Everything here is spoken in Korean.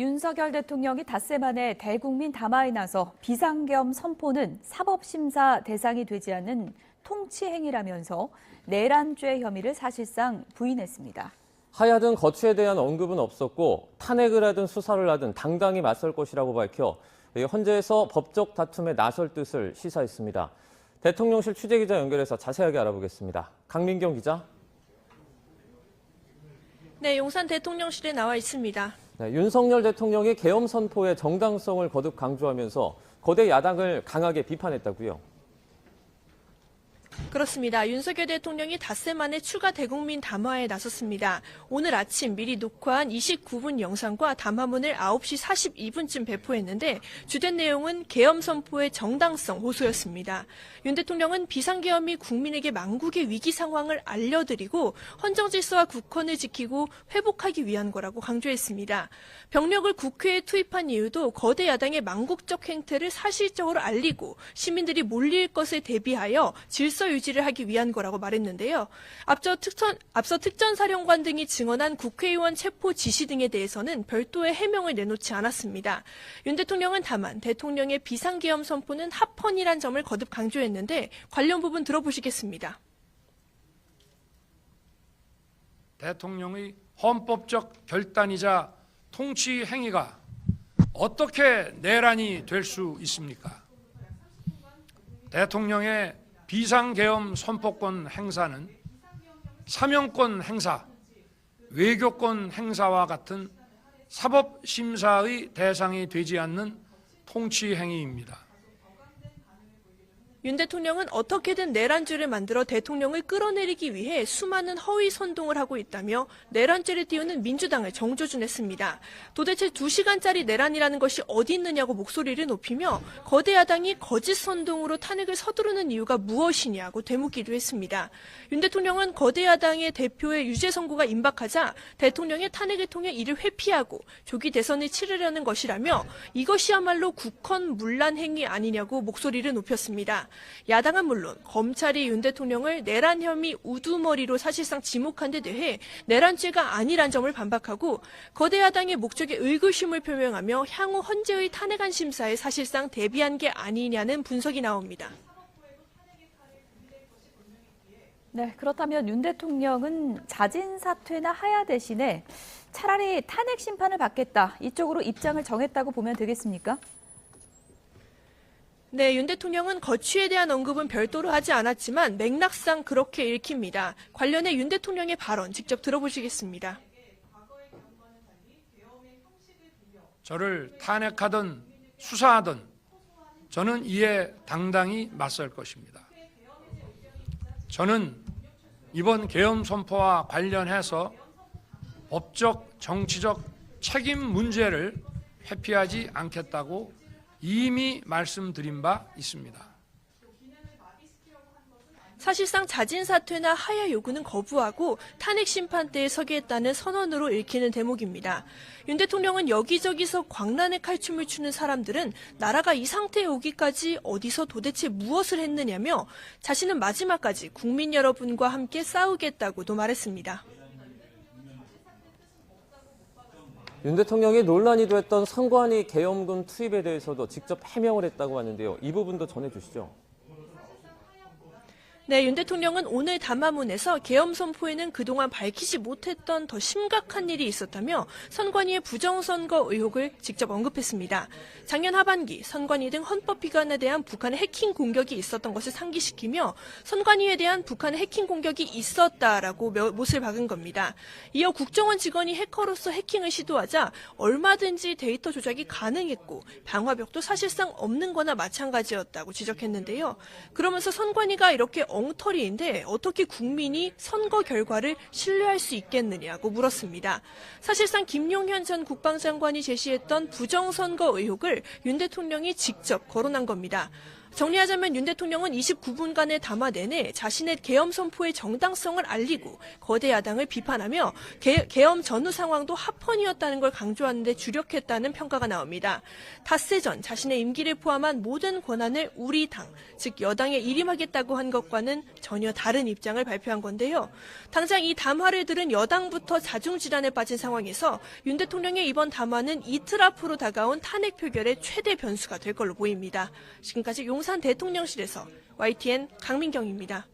윤석열 대통령이 닷새 만에 대국민 담화에 나서 비상겸 선포는 사법심사 대상이 되지 않는 통치행위라면서 내란죄 혐의를 사실상 부인했습니다. 하야든 거취에 대한 언급은 없었고 탄핵을 하든 수사를 하든 당당히 맞설 것이라고 밝혀 헌재에서 법적 다툼에 나설 뜻을 시사했습니다. 대통령실 취재기자 연결해서 자세하게 알아보겠습니다. 강민경 기자. 네, 용산 대통령실에 나와 있습니다. 네, 윤석열 대통령이 계엄 선포의 정당성을 거듭 강조하면서 거대 야당을 강하게 비판했다고요. 그렇습니다. 윤석열 대통령이 닷새 만에 추가 대국민 담화에 나섰습니다. 오늘 아침 미리 녹화한 29분 영상과 담화문을 9시 42분쯤 배포했는데 주된 내용은 계엄 선포의 정당성 호소였습니다. 윤 대통령은 비상계엄이 국민에게 망국의 위기 상황을 알려드리고 헌정 질서와 국헌을 지키고 회복하기 위한 거라고 강조했습니다. 병력을 국회에 투입한 이유도 거대 야당의 망국적 행태를 사실적으로 알리고 시민들이 몰릴 것에 대비하여 질서 유지를 하기 위한 거라고 말했는데요. 앞서 특전, 앞서 특전사령관 등이 증언한 국회의원 체포 지시 등에 대해서는 별도의 해명을 내놓지 않았습니다. 윤 대통령은 다만 대통령의 비상계엄 선포는 합헌이란 점을 거듭 강조했는데 관련 부분 들어보시겠습니다. 대통령의 헌법적 결단이자 통치 행위가 어떻게 내란이 될 수 있습니까? 대통령의 비상계엄 선포권 행사는 사명권 행사, 외교권 행사와 같은 사법심사의 대상이 되지 않는 통치 행위입니다. 윤 대통령은 어떻게든 내란죄를 만들어 대통령을 끌어내리기 위해 수많은 허위 선동을 하고 있다며 내란죄를 띄우는 민주당을 정조준했습니다. 도대체 2시간짜리 내란이라는 것이 어디 있느냐고 목소리를 높이며 거대 야당이 거짓 선동으로 탄핵을 서두르는 이유가 무엇이냐고 되묻기도 했습니다. 윤 대통령은 거대 야당의 대표의 유죄 선고가 임박하자 대통령의 탄핵을 통해 이를 회피하고 조기 대선을 치르려는 것이라며 이것이야말로 국헌 문란 행위 아니냐고 목소리를 높였습니다. 야당은 물론 검찰이 윤 대통령을 내란 혐의 우두머리로 사실상 지목한 데 대해 내란죄가 아니란 점을 반박하고 거대 야당의 목적에 의구심을 표명하며 향후 헌재의 탄핵안 심사에 사실상 대비한 게 아니냐는 분석이 나옵니다. 네, 그렇다면 윤 대통령은 자진 사퇴나 하야 대신에 차라리 탄핵 심판을 받겠다 이쪽으로 입장을 정했다고 보면 되겠습니까? 네, 윤 대통령은 거취에 대한 언급은 별도로 하지 않았지만 맥락상 그렇게 읽힙니다. 관련해 윤 대통령의 발언 직접 들어보시겠습니다. 저를 탄핵하든 수사하든 저는 이에 당당히 맞설 것입니다. 저는 이번 계엄 선포와 관련해서 법적, 정치적 책임 문제를 회피하지 않겠다고 이미 말씀드린 바 있습니다. 사실상 자진 사퇴나 하야 요구는 거부하고 탄핵 심판대에 서겠다는 선언으로 읽히는 대목입니다. 윤 대통령은 여기저기서 광란의 칼춤을 추는 사람들은 나라가 이 상태에 오기까지 어디서 도대체 무엇을 했느냐며 자신은 마지막까지 국민 여러분과 함께 싸우겠다고도 말했습니다. 윤 대통령이 논란이 됐던 선관위 계엄군 투입에 대해서도 직접 해명을 했다고 하는데요. 이 부분도 전해주시죠. 네, 윤 대통령은 오늘 담화문에서 계엄 선포에는 그동안 밝히지 못했던 더 심각한 일이 있었다며 선관위의 부정선거 의혹을 직접 언급했습니다. 작년 하반기 선관위 등 헌법기관에 대한 북한의 해킹 공격이 있었던 것을 상기시키며 선관위에 대한 북한의 해킹 공격이 있었다라고 며- 못을 박은 겁니다. 이어 국정원 직원이 해커로서 해킹을 시도하자 얼마든지 데이터 조작이 가능했고 방화벽도 사실상 없는 거나 마찬가지였다고 지적했는데요. 그러면서 선관위가 이렇게 엉터리인데 어떻게 국민이 선거 결과를 신뢰할 수 있겠느냐고 물었습니다. 사실상 김용현 전 국방장관이 제시했던 부정선거 의혹을 윤 대통령이 직접 거론한 겁니다. 정리하자면 윤 대통령은 29분간의 담화 내내 자신의 계엄 선포의 정당성을 알리고 거대 야당을 비판하며 개, 계엄 전후 상황도 합헌이었다는 걸 강조하는 데 주력했다는 평가가 나옵니다. 닷새 전 자신의 임기를 포함한 모든 권한을 우리 당, 즉 여당에 일임하겠다고 한 것과는 전혀 다른 입장을 발표한 건데요. 당장 이 담화를 들은 여당부터 자중질환에 빠진 상황에서 윤 대통령의 이번 담화는 이틀 앞으로 다가온 탄핵 표결의 최대 변수가 될 걸로 보입니다. 지금까지 용산 대통령실에서 YTN 강민경입니다.